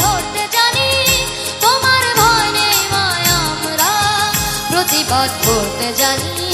ধরতে জানি তোমার জানি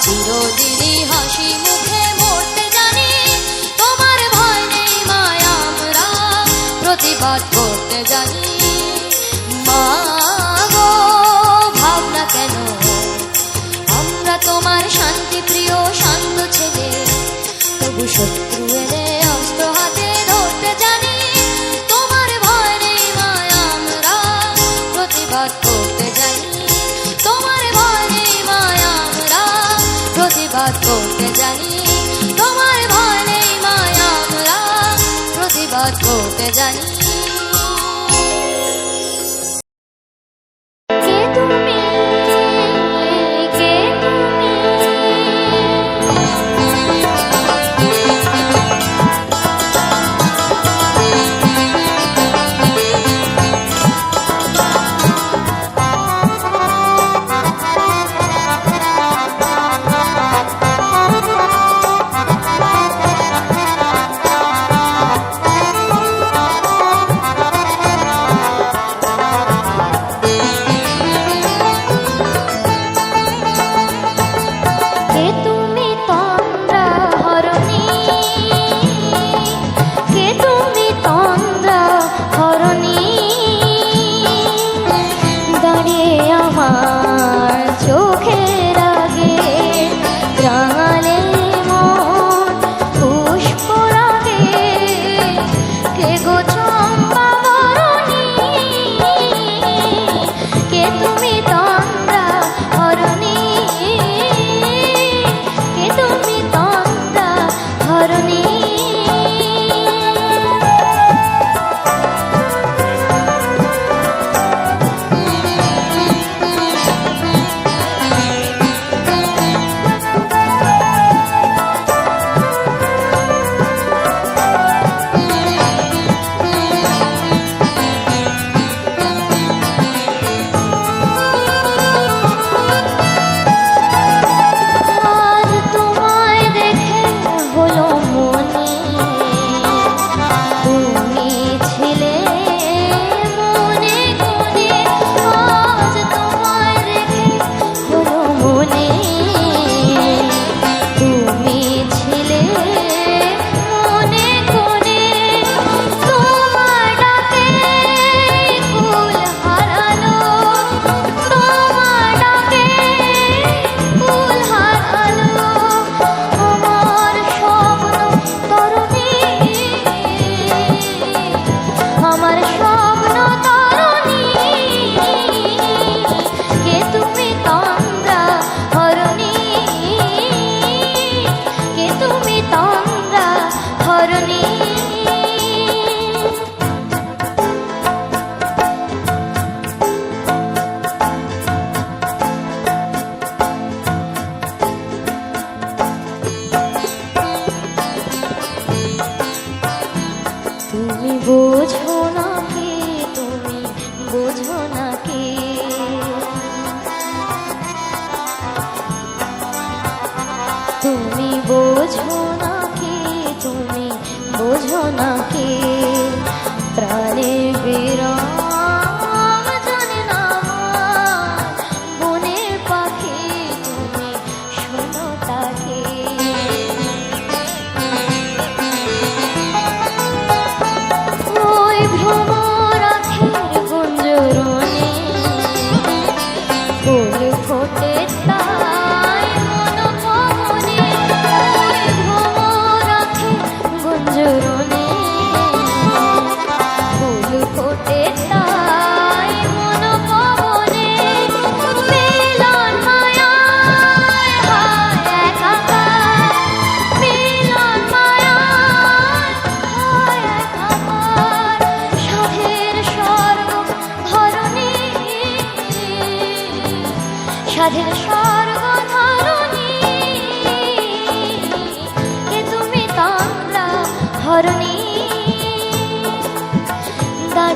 চিরদিনই হাসি মুখে জানি। তোমার মায়া আমরা, প্রতিবাদ করতে জানি। মা ভাবনা কেন? আমরা তোমার শান্তি প্রিয় শান্ত শত্রু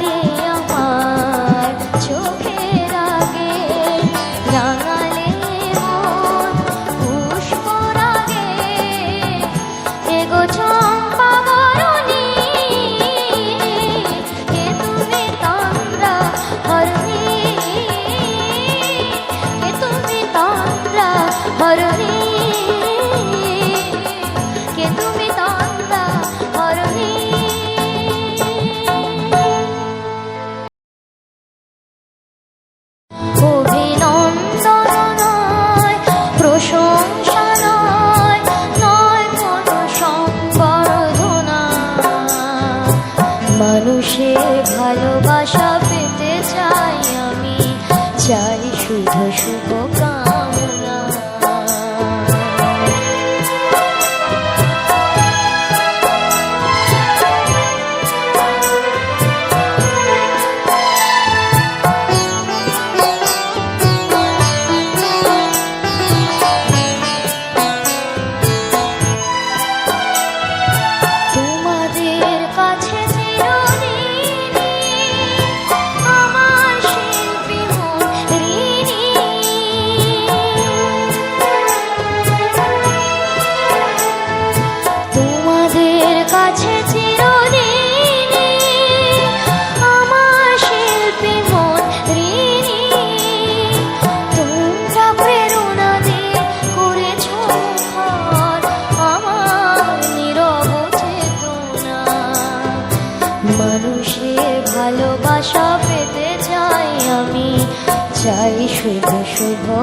Yeah. চাই শুধু শুভ কামনা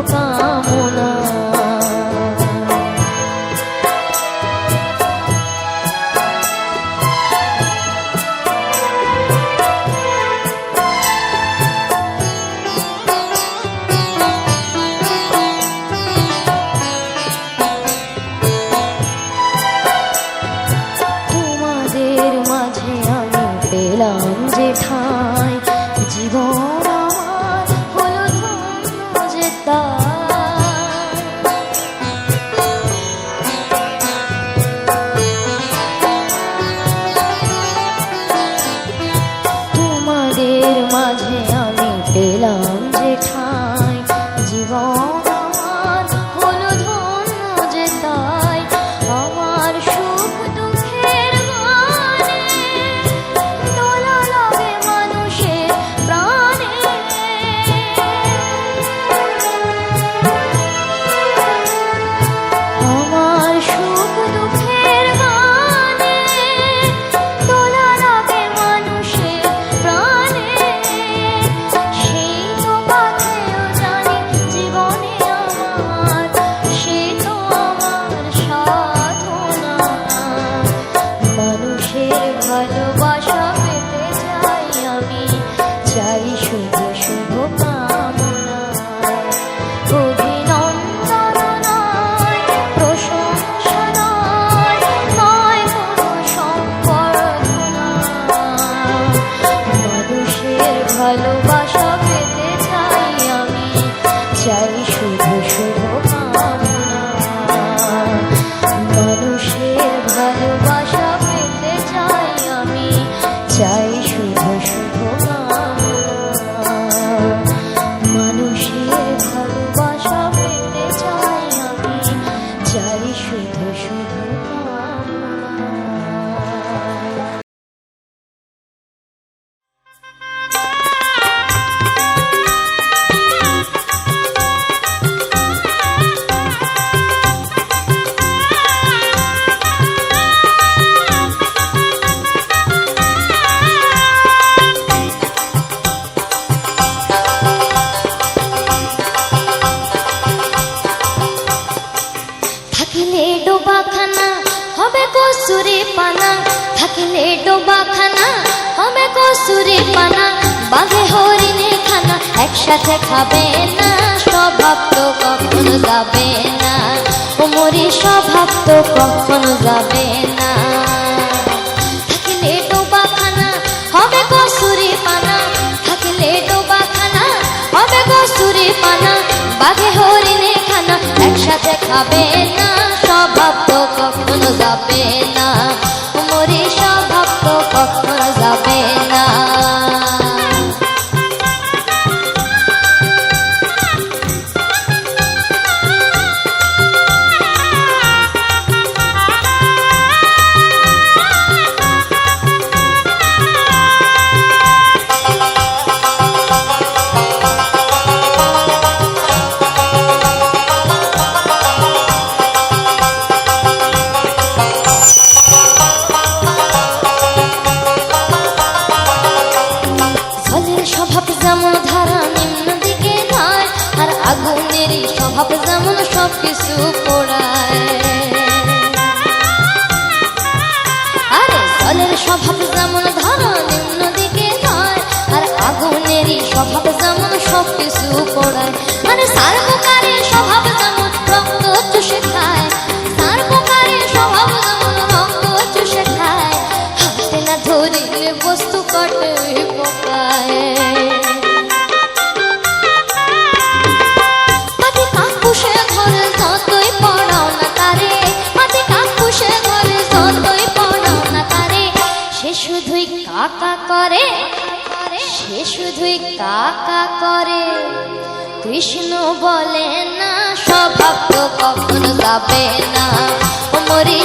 কামনা বাঘে হরিণে খানা, একসাথে খাবে না স্বভাব তো কখনো যাবে না। মরি স্বভাব তো কখনো যাবে না আগুনেরই স্বভাব যেমন সব কিছু পড়ায়। আরে স্বভাব যেমন ধরা, নিম্ন দিকে নয়, আর আগুনেরই স্বভাব যেমন সব কিছু পড়ায় সার্বকারের স্বভাব যেমন করে সে শুধুই কাকা করে। কৃষ্ণ বলে না স্বভাব কখনো যাবে না। মরি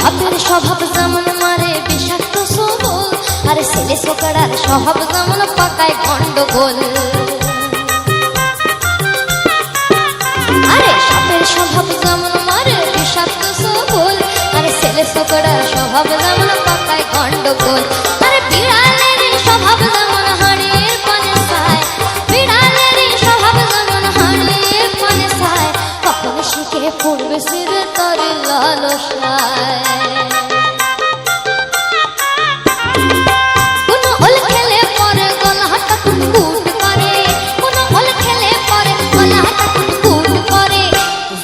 সাপের স্বভাব যেমন মারে বিষাক্ত সবল, আরে ছেলে সোকড়ার স্বভাব যেমন পাকায় গন্ডগোল। আরে সাপের স্বভাব যেমন মারে বিষাক্ত সবল, আরে ছেলে সোকড়ার স্বভাব যেমন পাকায় গন্ডগোল। আরে বিড়ালের স্বভাব যেমন হাড়ির কুটকুট করে।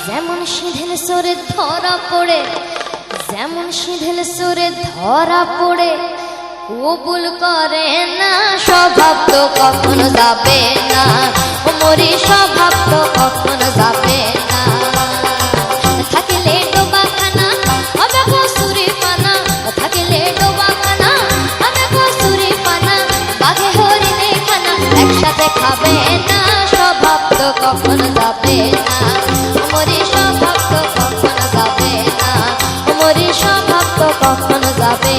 যেমন সিঁধেল সরে ধরা পড়ে, যেমন সিঁধেল সরে ধরা পড়ে, কবুল করে না, স্বভাব তো কখনো যাবে না। মরি স্বভাব তো কখনো যাবে না কখনো যাবে না? মরি স্বভাব তো কখনো যাবে না? মরি স্বভাব তো কখনো যাবে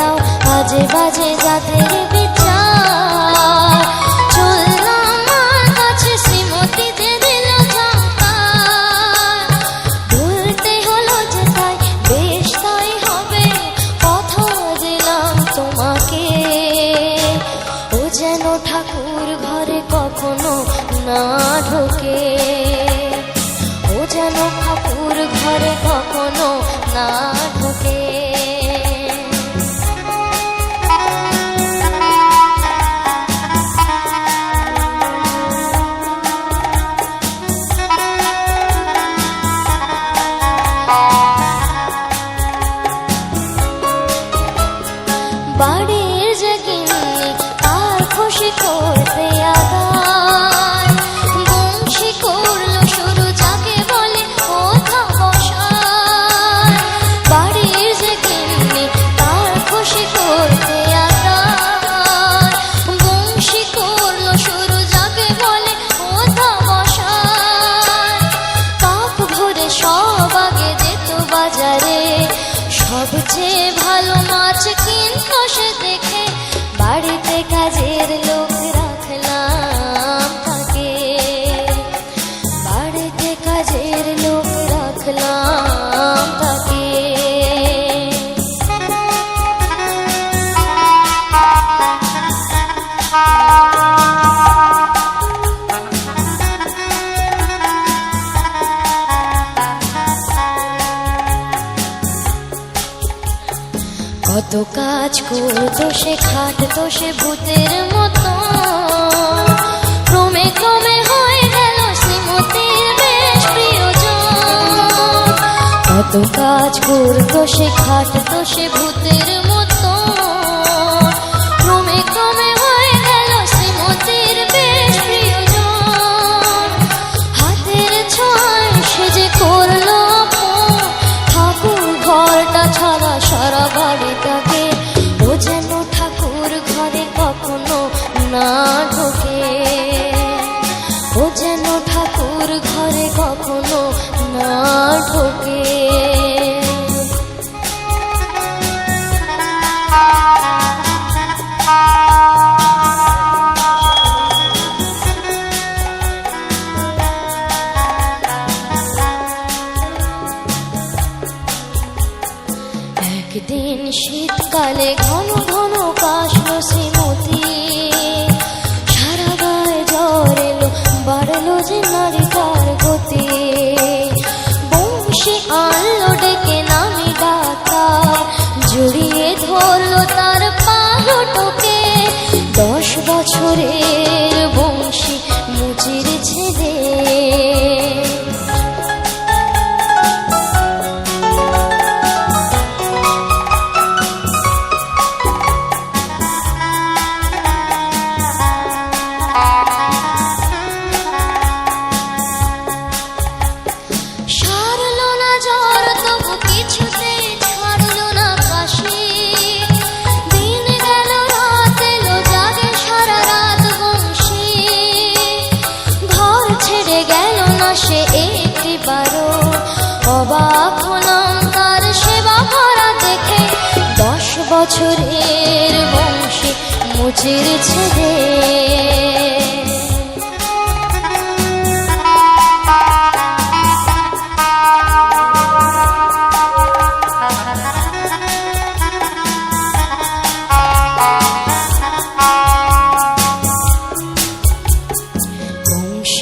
দাও। আজে বাজে যাদের বিচার। তো সে খাট তো সে ভূতের মতো। ক্রমে ক্রমে হয়ে গেল শ্রীমতির বেশ প্রিয়জন। কত কাজ করতো সে খাট, তো সে ভূতের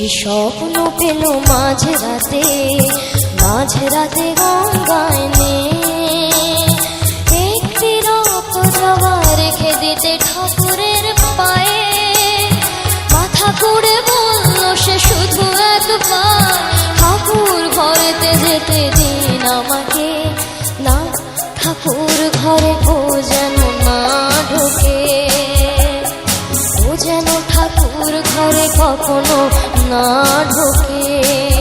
স্বপ্ন পেল মাঝ রাতে মাঝ রাতে গঙ্গায় একটি রূপ যাওয়া রেখে দিতে ঠাকুরের পায়ে। মাথা কুড়ে বলল, সে শুধু একবার। ঠাকুর ঘরেতে যেতে দিন আমাকে। না, ঠাকুর ঘরে ঘরে কখনো না ঢোকে।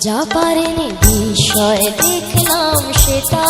যা পারেনি বিষয় দেখলাম সেটা।